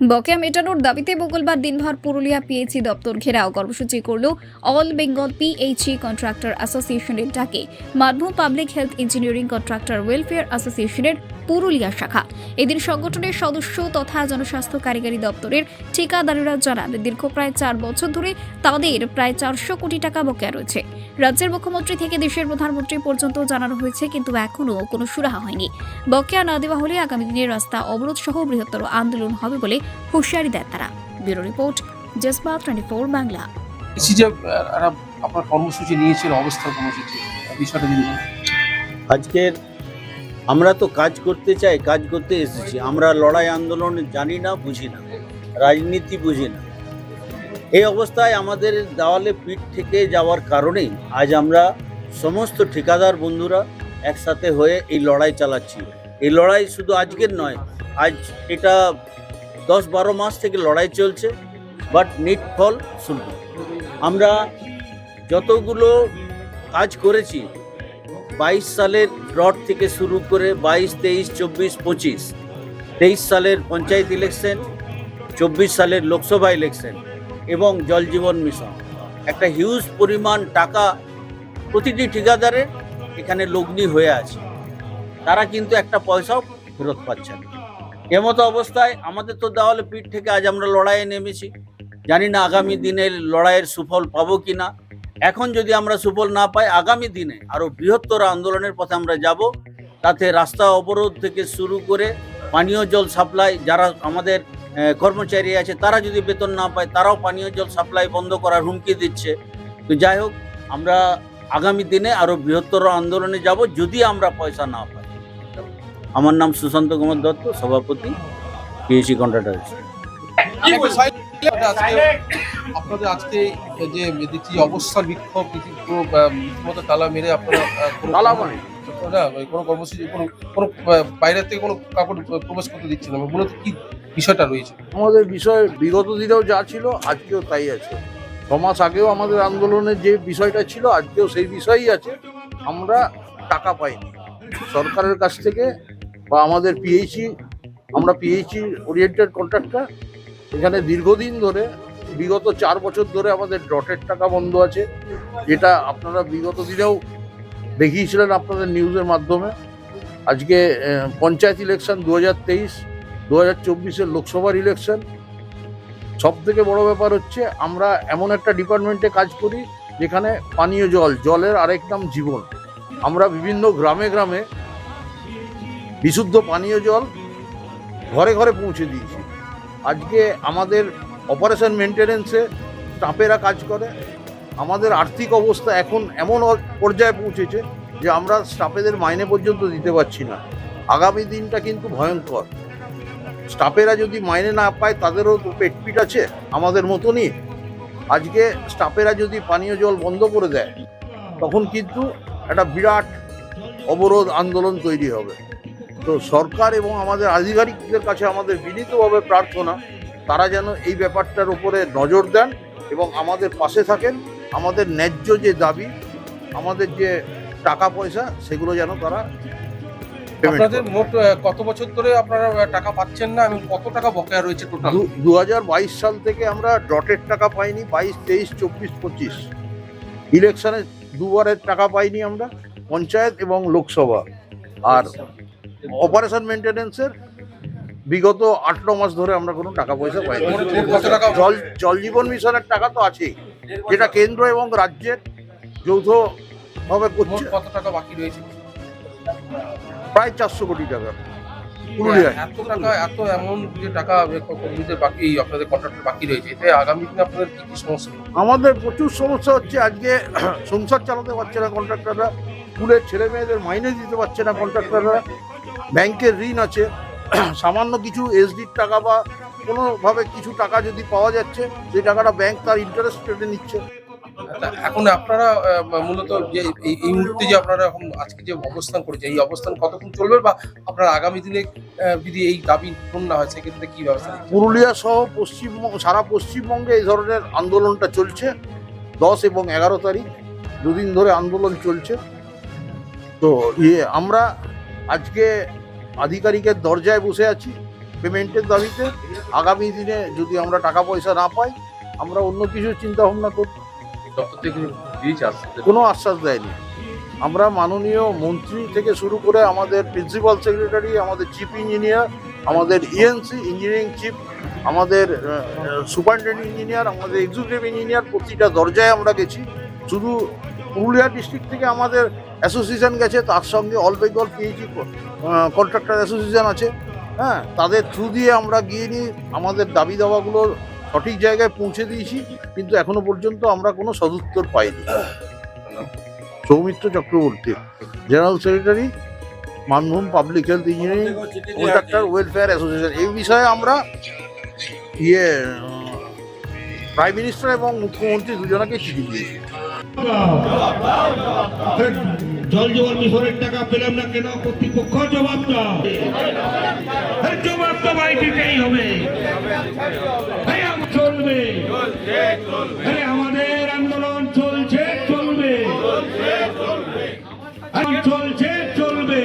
বকেয়া মেটানোর দাবিতে মঙ্গলবার দিনভর পুরুলিয়া পিএইচি দপ্তর ঘেরাও কর্মসূচি করল অল বেঙ্গল পিএইচই কন্ট্রাক্টর অ্যাসোসিয়েশনের ডাকে। Manbhum public health engineering contractor welfare অ্যাসোসিয়েশনের পুরুলিয়া শাখা। এদিন সংগঠনের সদস্য তথা জনস্বাস্থ্য কারিগরি দপ্তরের ঠিকাদারেরা জানান দীর্ঘ প্রায় চার বছর ধরে তাদের প্রায় চারশো কোটি টাকা বকেয়া রয়েছে। রাজ্যের মুখ্যমন্ত্রী থেকে দেশের প্রধানমন্ত্রী পর্যন্ত জানানো হয়েছে কিন্তু এখনও কোনো সুরাহা হয়নি। বকেয়া না দেওয়া হলে আগামী দিনে রাস্তা অবরোধ সহ বৃহত্তর আন্দোলন হবে বলে হুঁশিয়ারি দেন তারা। Bureau report Jazba twenty four Bangla. যে আপনার কর্মসূচি নিয়েছেন অবস্থার কর্মসূচি বিষয়টা আজকের আমরা তো কাজ করতে চাই, কাজ করতে এসেছি। আমরা লড়াই আন্দোলন জানি না, বুঝি না। রাজনীতি বুঝি না। এই অবস্থায় আমাদের দেওয়ালে পিঠ থেকে যাওয়ার কারণেই আজ আমরা সমস্ত ঠিকাদার বন্ধুরা একসাথে হয়ে এই লড়াই চালাচ্ছি। এই লড়াই শুধু আজকের নয়, আজ এটা দশ বারো মাস থেকে লড়াই চলছে বাট নিট ফল শুনব আমরা যতগুলো কাজ করেছি বাইশ সালের ড্রট থেকে শুরু করে বাইশ, তেইশ, চব্বিশ, পঁচিশ, তেইশ সালের পঞ্চায়েত ইলেকশন, চব্বিশ সালের লোকসভা ইলেকশন এবং জল জীবন মিশন। একটা হিউজ পরিমাণ টাকা প্রতিটি ঠিকাদারের এখানে লগ্নি হয়ে আছে। তারা কিন্তু একটা পয়সাও ফেরত পাচ্ছে না। এমতো অবস্থায় আমাদের তো দেওয়ালে পিঠ থেকে আজ আমরা লড়াইয়ে নেমেছি। জানি না আগামী দিনের লড়াইয়ের সুফল পাবো কি না এখন যদি আমরা সুফল না পাই, আগামী দিনে আরও বৃহত্তর আন্দোলনের পথে আমরা যাব, তাতে রাস্তা অবরোধ থেকে শুরু করে পানীয় জল সাপ্লাই, যারা আমাদের কর্মচারী আছে, তারা যদি বেতন না পায়, তারাও পানীয় জল সাপ্লাই বন্ধ করার হুমকি দিচ্ছে। তো যাই হোক, আমরা আগামী দিনে আরও বৃহত্তর আন্দোলনে যাব, যদি আমরা পয়সা না পাই। আমার নাম সুশান্ত কুমার দত্ত, সভাপতি পিএসসি কন্ট্রাক্টর। আপনাদের আজকে যে দেখছি অবস্থার বিক্ষোভ রীতিমতো তালা মেরে আপনারা তালা মানে? না কোনো কর্মসূচি কোনো কোনো আহ, বাইরে থেকে কোনো কাপড় প্রবেশ করতে দিচ্ছে না। মূলত কি বিষয়টা রয়েছে? আমাদের বিষয় বিগত দিনেও যা ছিল আজকেও তাই আছে। ছমাস আগেও আমাদের আন্দোলনের যে বিষয়টা ছিল আজকেও সেই বিষয়ই আছে। আমরা টাকা পাইনি। সরকারের কাছ থেকে বা আমাদের পিএইচি আমরা পিএইচি ওরিয়েন্টেড কন্ট্রাক্টর এখানে দীর্ঘদিন ধরে, বিগত চার বছর ধরে আমাদের ডটের টাকা বন্ধ আছে। যেটা আপনারা বিগত দিনেও দেখিয়েছিলেন আপনাদের নিউজের মাধ্যমে। আজকে পঞ্চায়েত ইলেকশন দু হাজার তেইশ দু হাজার চব্বিশের লোকসভার ইলেকশন। সব থেকে বড় ব্যাপার হচ্ছে, আমরা এমন একটা ডিপার্টমেন্টে কাজ করি, যেখানে পানীয় জল, জলের আরেক নাম জীবন। আমরা বিভিন্ন গ্রামে গ্রামে বিশুদ্ধ পানীয় জল ঘরে ঘরে পৌঁছে দিয়েছি। আজকে আমাদের অপারেশন মেনটেনেন্সে স্টাফেরা কাজ করে। আমাদের আর্থিক অবস্থা এখন এমন পর্যায়ে পৌঁছেছে যে আমরা স্টাফেদের মাইনে পর্যন্ত দিতে পারছি না। আগামী দিনটা কিন্তু ভয়ঙ্কর। স্টাফেরা যদি মাইনে না পায়, তাদেরও তো পেটপিট আছে আমাদের মতনই। আজকে স্টাফেরা যদি পানীয় জল বন্ধ করে দেয়, তখন কিন্তু একটা বিরাট অবরোধ আন্দোলন তৈরি হবে। তো সরকার এবং আমাদের আধিকারিকদের কাছে আমাদের বিনীতভাবে প্রার্থনা তারা যেন এই ব্যাপারটার উপরে নজর দেন এবং আমাদের পাশে থাকেন। আমাদের ন্যায্য যে দাবি আমাদের যে টাকা পয়সা সেগুলো যেন তারা আপনাদের মোট কত বছর ধরে আপনারা টাকা পাচ্ছেন না? এবং কত টাকা বকেয়া রয়েছে টোটাল দু হাজার বাইশ সাল থেকে আমরা ডটের টাকা পাইনি বাইশ তেইশ চব্বিশ পঁচিশ। ইলেকশনে দুবারের টাকা পাইনি আমরা পঞ্চায়েত এবং লোকসভা। আর অপারেশন মেনটেনেন্সের বিগত আঠারো মাস ধরে আমরা কোনো টাকা পয়সা টাকা জল জল জীবন মিশনের টাকা তো আছেই। যেটা কেন্দ্র এবং রাজ্যের যৌথভাবে করছে। কত টাকা বাকি রয়েছে? প্রায় চারশো কোটি টাকা। পুরুলিয়ায়। এত টাকা এত এমন যে টাকা কর্মীদের বাকি আপনাদের কন্ট্রাক্টর বাকি রয়েছে এতে আগামী দিনে আপনাদের কি কি সমস্যা? আমাদের প্রচুর সমস্যা হচ্ছে। আজকে সংসার চালাতে পারছে না কন্ট্রাক্টররা স্কুলের ছেলে মেয়েদের মাইনে দিতে পারছে না কন্ট্রাক্টররা ব্যাংকের ঋণ আছে। সামান্য কিছু এসডির টাকা বা কোনোভাবে কিছু টাকা যদি পাওয়া যাচ্ছে সেই টাকাটা ব্যাংক তার ইন্টারেস্ট রেটে নিচ্ছে। এখন আপনারা মূলত যে এই মুহূর্তে যে আপনারা এখন আজকে যে অবস্থান করেছে এই অবস্থান কতক্ষণ চলবে বা আপনারা আগামী দিনে যদি এই দাবি পূরণ না হয় সেক্ষেত্রে কি ব্যবস্থা পুরুলিয়া সহ পশ্চিমবঙ্গ সারা পশ্চিমবঙ্গে এই ধরনের আন্দোলনটা চলছে। দশ এবং এগারো তারিখ দুদিন ধরে আন্দোলন চলছে। তো ইয়ে আমরা আজকে আধিকারিকের দরজায় বসে আছি পেমেন্টের দাবিতে। আগামী দিনে যদি আমরা টাকা পয়সা না পাই, আমরা অন্য কিছু চিন্তা ভাবনা করব। কোনো আশ্বাস দেয়নি। আমরা মাননীয় মন্ত্রী থেকে শুরু করে আমাদের প্রিন্সিপাল সেক্রেটারি, আমাদের চিফ ইঞ্জিনিয়ার, আমাদের ইএনসি ইঞ্জিনিয়ারিং চিফ, আমাদের সুপারিনটেন্ডেন্ট ইঞ্জিনিয়ার, আমাদের এক্সিকিউটিভ ইঞ্জিনিয়ার প্রতিটা দরজায় আমরা গেছি। শুধু পুরুলিয়া ডিস্ট্রিক্ট থেকে আমাদের অ্যাসোসিয়েশন গেছে, তার সঙ্গে all Bengal PHE contractor association আছে। হ্যাঁ তাদের থ্রু দিয়ে আমরা গিয়ে নিয়ে আমাদের দাবি দাওয়াগুলো সঠিক জায়গায় পৌঁছে দিয়েছি, কিন্তু এখনও পর্যন্ত আমরা কোনো সদুত্তর পাইনি। Soumitra Chakraborty general secretary Manbhum public health engineering contractor welfare association এই বিষয়ে আমরা ইয়ে প্রাইম মিনিস্টার এবং মুখ্যমন্ত্রী দুজনকে চিঠি দিয়েছি। জল জোগান মিশনের টাকা পেলাম না কেন? কর্তৃপক্ষ জবাব দাও। জবাব তোমায় দিতেই হবে। চলবে। আমাদের আন্দোলন চলছে, চলবে। চলছে, চলবে।